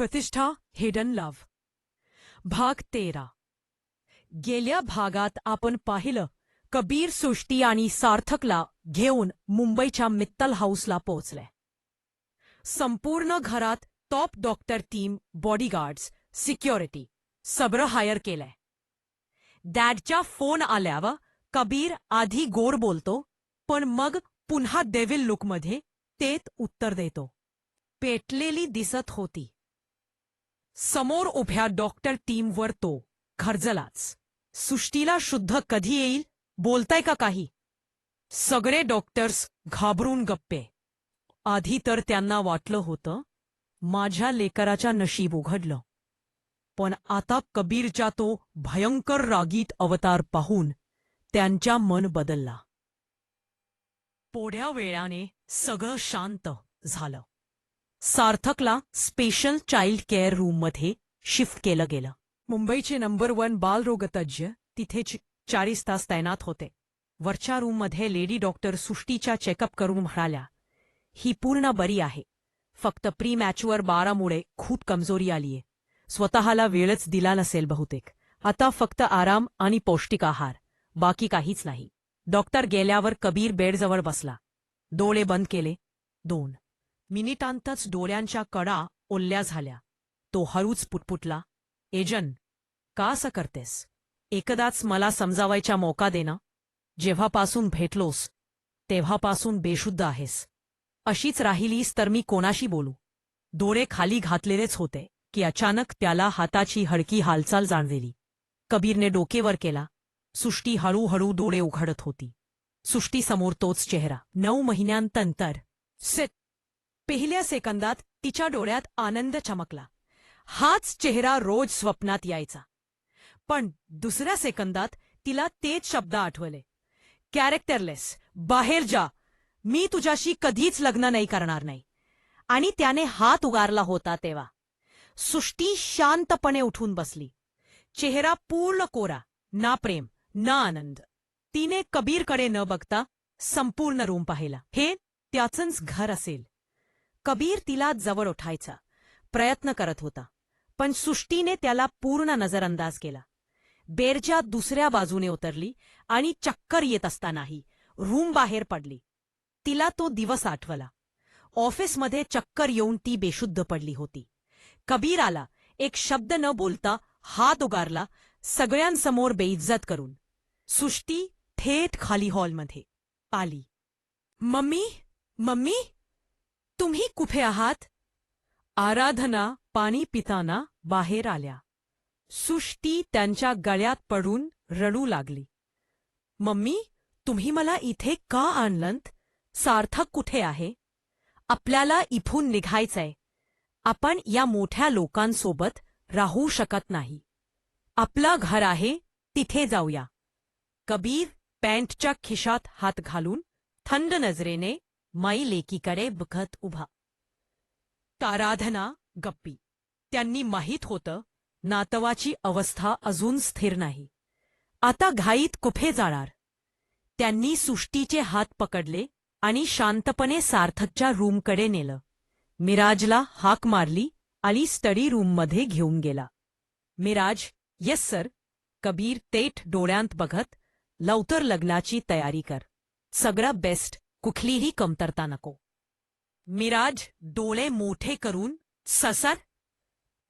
प्रतिष्ठा hidden love भाग तेरा. गेल्या भागात आपण पाहिलं कबीर सृष्टी आणि सार्थकला घेऊन मुंबईच्या मित्तल हाऊसला पोहोचले. संपूर्ण घरात top doctor team bodyguards security सगळं हायर केलंय. डॅडच्या फोन आल्यावर कबीर आधी गोड बोलतो पण मग पुन्हा डेव्हिल लुकमध्ये तेत उत्तर देतो. पेटलेली दिसत होती. समोर उभ्या डॉक्टर टीमवर तो. खर्जलाच. सृष्टीला शुद्ध कधी येईल? बोलताय का काही? सगळे डॉक्टर्स घाबरून गप्पे. आधी तर त्यांना वाटलं होतं माझ्या लेकराच्या नशीब उघडलं. पण आता कबीरच्या तो भयंकर रागीत अवतार पाहून त्यांच्या मन बदलला. पोढ्या वेळाने सगळं शांत झालं. सार्थकला स्पेशल चाइल्ड केअर रूममध्ये शिफ्ट केलं गेलं. मुंबईचे नंबर वन बालरोगतज्ञ तिथे चाळीस तास तैनात होते. वरच्या रूममध्ये लेडी डॉक्टर सुष्टीच्या चेकअप करून म्हणाल्या ही पूर्ण बरी आहे. फक्त प्री मॅचवर बारामुळे खूप कमजोरी आलीये. स्वतःला वेळच दिला नसेल बहुतेक. आता फक्त आराम आणि पौष्टिक आहार. बाकी काहीच नाही. डॉक्टर गेल्यावर कबीर बेडजवळ बसला. डोळे बंद केले. दोन. मिनिटांतच डोळ्यांच्या कडा ओल्ल्या झाल्या. तो हळूच पुटपुटला. एजन का असं करतेस? एकदाच मला समजावायचा मोका देना जेव्हापासून भेटलोस तेव्हापासून बेशुद्ध आहेस. अशीच राहिलीस तर मी कोणाशी बोलू? डोळे खाली घातलेलेच होते की अचानक त्याला हाताची हडकी हालचाल जाणवेली. कबीरने डोकेवर केला. सुष्टी हळूहळू डोळे उघडत होती. सुष्टीसमोर तोच चेहरा. नऊ महिन्यांतंतर. सित पहिल्या सेकंदात तिच्या डोळ्यात आनंद चमकला. हाच चेहरा रोज स्वप्नात यायचा. पण दुसऱ्या सेकंदात तिला तेच शब्द आठवले. कॅरेक्टरलेस. बाहेर जा. मी तुझ्याशी कधीच लग्न नाही करणार नाही. आणि त्याने हात उगारला होता तेव्हा. सुष्टी शांतपणे उठून बसली. चेहरा पूर्ण कोरा ना प्रेम ना आनंद. तिने कबीरकडे न बघता संपूर्ण रूम पाहिला. हे त्याचंच घर असेल. कबीर तिला जवळ उठायचा. प्रयत्न करत होता. पण सुष्टीने त्याला पूर्ण नजरअंदाज केला. बेरच्या दुसऱ्या बाजूने उतरली आणि चक्कर येत असतानाही रूम बाहेर पडली. तिला तो दिवस आठवला. ऑफिसमध्ये चक्कर येऊन ती बेशुद्ध पडली होती. कबीर आला. एक शब्द न बोलता हात उगारला सगळ्यांसमोर बेइज्जत करून. सुष्टी थेट खाली हॉलमध्ये आली. मम्मी? मम्मी? तुम्ही कुठे आहात? आराधना पाणी पिताना बाहेर आल्या. सुष्टी त्यांच्या गळ्यात पडून रडू लागली. मम्मी तुम्ही मला इथे का आणलंत? सार्थक कुठे आहे? आपल्याला इथून निघायचंय. आपण या मोठ्या लोकांसोबत राहू शकत नाही. आपलं घर आहे तिथे जाऊया. कबीर पॅन्टच्या खिशात हात घालून थंड नजरेने माई लेकीकडे बघत उभा. ताराधना गप्पी. त्यांनी माहीत होतं नातवाची अवस्था अजून स्थिर नाही. आता घाईत कुठे जाणार? त्यांनी सुष्टीचे हात पकडले आणि शांतपणे सार्थकच्या रूमकडे नेलं. मिराजला हाक मारली आणि स्टडी रूममध्ये घेऊन गेला. Miraj yes sir. कबीर तेठ डोळ्यांत बघत लवतर लग्नाची तयारी कर. सगळं बेस्ट. कुठलीही कमतरता नको. मिराज डोळे मोठे करून ससर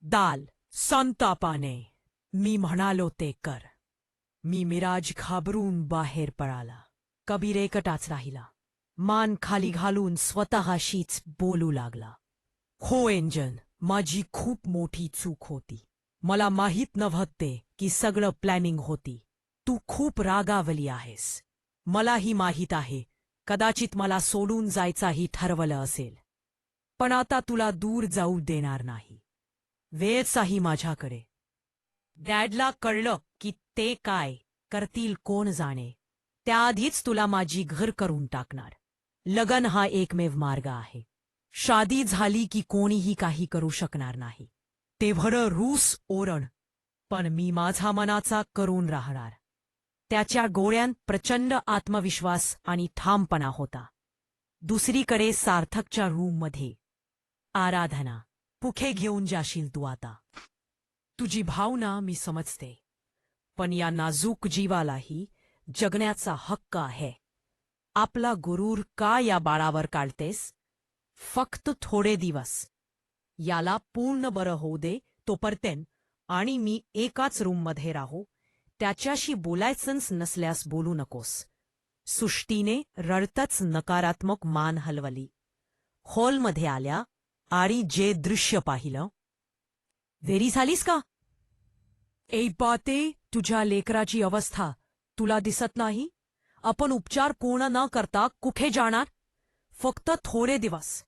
दाल संतापाने. मी म्हणालो ते कर. मी मिराज घाबरून बाहेर पळाला. कबीर एकटाच राहिला. मान खाली घालून स्वतःशीच बोलू लागला. हो एंजन माझी खूप मोठी चूक होती. मला माहीत नव्हते की सगळं प्लॅनिंग होती. तू खूप रागावली आहेस. मलाही माहीत आहे कदाचित मला सोडून जायचाही ठरवलं असेल. पण आता तुला दूर जाऊ देणार नाही. वेळचाही माझ्याकडे. डॅडला कळलं की ते काय करतील कोण जाणे. त्याआधीच तुला माझी घर करून टाकणार. लगन हा एकमेव मार्ग आहे. शादी झाली की कोणीही काही करू शकणार नाही. तेवढं रूस ओरण. पण मी माझा मनाचा करून राहणार. त्याच्या गोळ्यांत प्रचंड आत्मविश्वास आणि ठामपणा होता. दुसरीकडे सार्थकच्या रूममध्ये. आराधना पुखे घेऊन जाशील तू आता. तुझी भावना मी समजते. पण या नाजूक जीवालाही जगण्याचा हक्क आहे. आपला गुरूर का या बाळावर काढतेस? फक्त थोडे दिवस. याला पूर्ण बरं होऊ दे तो परतेन आणि मी एकाच रूममध्ये राहू. त्याच्याशी बोलायचंच नसल्यास बोलू नकोस. सुष्टीने रडतच नकारात्मक मान हलवली. हॉलमध्ये आल्या आणि जे दृश्य पाहिलं. वेरी झालीस का? ए पाते तुझ्या लेकराची अवस्था. तुला दिसत नाही. आपण उपचार पूर्ण न करता कुठे जाणार? फक्त थोडे दिवस.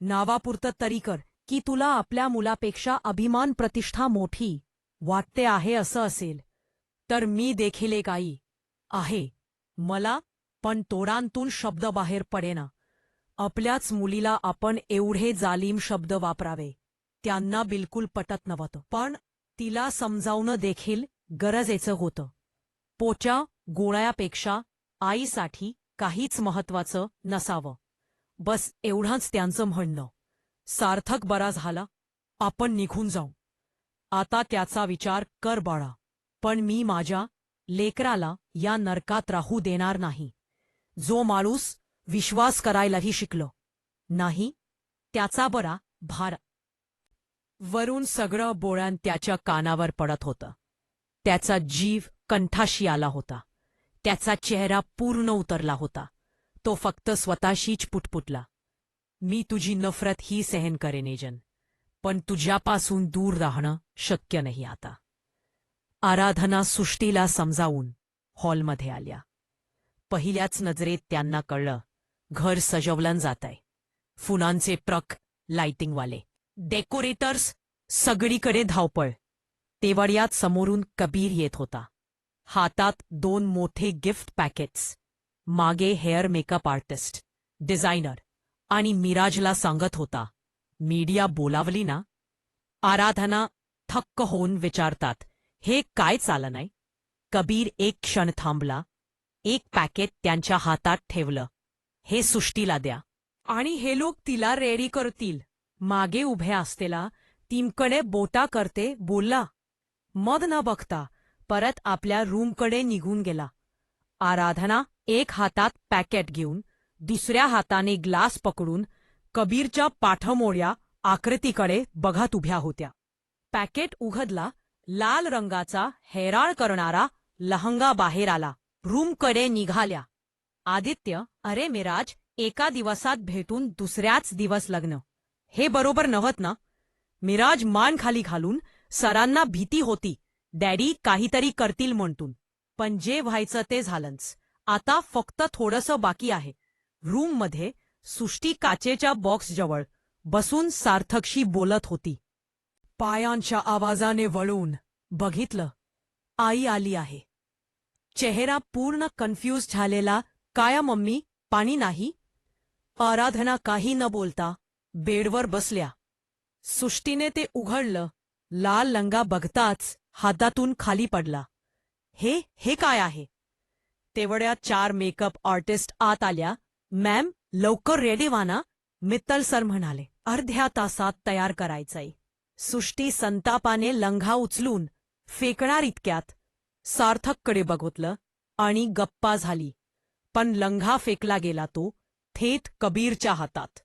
नावापुरतं तरी कर की तुला आपल्या मुलापेक्षा अभिमान प्रतिष्ठा मोठी वाटते आहे असं असेल. तर मी देखील एक आई आहे. मला पण तोडांतून शब्द बाहेर पडेना. आपल्याच मुलीला आपण एवढे जालीम शब्द वापरावे. त्यांना बिलकुल पटत नव्हतं. पण तिला समजावणं देखील गरजेचं होतं. पोच्या गोळ्यापेक्षा आईसाठी काहीच महत्वाचं नसावं. बस एवढंच त्यांचं म्हणणं. सार्थक बरा झाला. आपण निघून जाऊ. आता त्याचा विचार कर बाळा. पण मी माझ्या लेकराला या नरकात राहू देणार नाही. जो माणूस विश्वास करायलाही शिकलो. नाही त्याचा बरा भार. वरून सगळं बोळ्यान त्याच्या कानावर पडत होतं. त्याचा जीव कंठाशी आला होता. त्याचा चेहरा पूर्ण उतरला होता. तो फक्त स्वतःशीच पुटपुटला. मी तुझी नफरत ही सहन करेन एजन पण तुझ्यापासून दूर राहणं शक्य नाही आता. आराधना सुष्टीला समजावून हॉलमध्ये आल्या. पहिल्याच नजरेत त्यांना कळलं घर सजवलं जातंय. फुलांचे प्रक लाइटिंगवाले डेकोरेटर्स सगळीकडे धावपळ. तेवढ्यात समोरून कबीर येत होता. हातात दोन मोठे गिफ्ट पॅकेट्स मागे हेअर मेकअप आर्टिस्ट डिझायनर आणि मिराजला सांगत होता मीडिया बोलावली ना? आराधना थक्क होऊन विचारतात हे काय चालं नाही? कबीर एक क्षण थांबला. एक पॅकेट त्यांच्या हातात ठेवलं. हे सुष्टीला द्या. आणि हे लोक तिला रेडी करतील. मागे उभे असतेला तीमकडे बोटा करते बोलला. मद न बघता परत आपल्या रूमकडे निघून गेला. आराधना एक हातात पॅकेट घेऊन दुसऱ्या हाताने ग्लास पकडून कबीरच्या पाठमोड्या आकृतीकडे बघत उभ्या होत्या. पॅकेट उघडला लाल रंगाचा हेराळ करणारा लहंगा बाहेर आला. रूमकडे निघाल्या. आदित्य अरे मिराज एका दिवसात भेटून दुसऱ्याच दिवस लग्न. हे बरोबर नव्हत ना? मिराज मान खाली घालून सरांना भीती होती. डॅडी काहीतरी करतील म्हणतून. पण जे व्हायचं ते झालंच. आता फक्त थोडंसं बाकी आहे. रूममध्ये सुष्टी काचेच्या बॉक्सजवळ बसून सार्थकशी बोलत होती. पायांच्या आवाजाने वळून बघितलं. आई आली आहे. चेहरा पूर्ण कन्फ्यूज झालेला काया मम्मी पाणी नाही? आराधना काही न बोलता बेडवर बसल्या. सुष्टीने ते उघडलं. लाल लंगा बघताच हातातून खाली पडला. हे हे काय आहे? तेवढ्या चार मेकअप आर्टिस्ट आत आल्या. मॅम लवकर रेडी व्हा ना मित्तल सर म्हणाले. अर्ध्या तासात तयार करायचंय. सुष्टी संतापाने लंघा उचलून फेकणार इतक्यात. सार्थककडे बघितलं आणि गप्पा झाली. पण लंघा फेकला गेला तो थेट कबीरच्या हातात.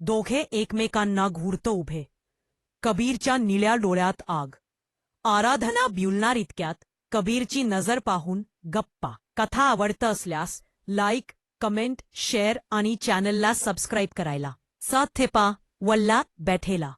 दोघे एकमेकांना घुरतो उभे. कबीरच्या निळ्या डोळ्यात आग. आराधना ब्युलणार इतक्यात कबीरची नजर पाहून गप्पा. कथा आवडतं असल्यास लाईक कमेंट शेअर आणि चॅनलला सबस्क्राईब करायला. साथ थेपा वल्ला बैठेला.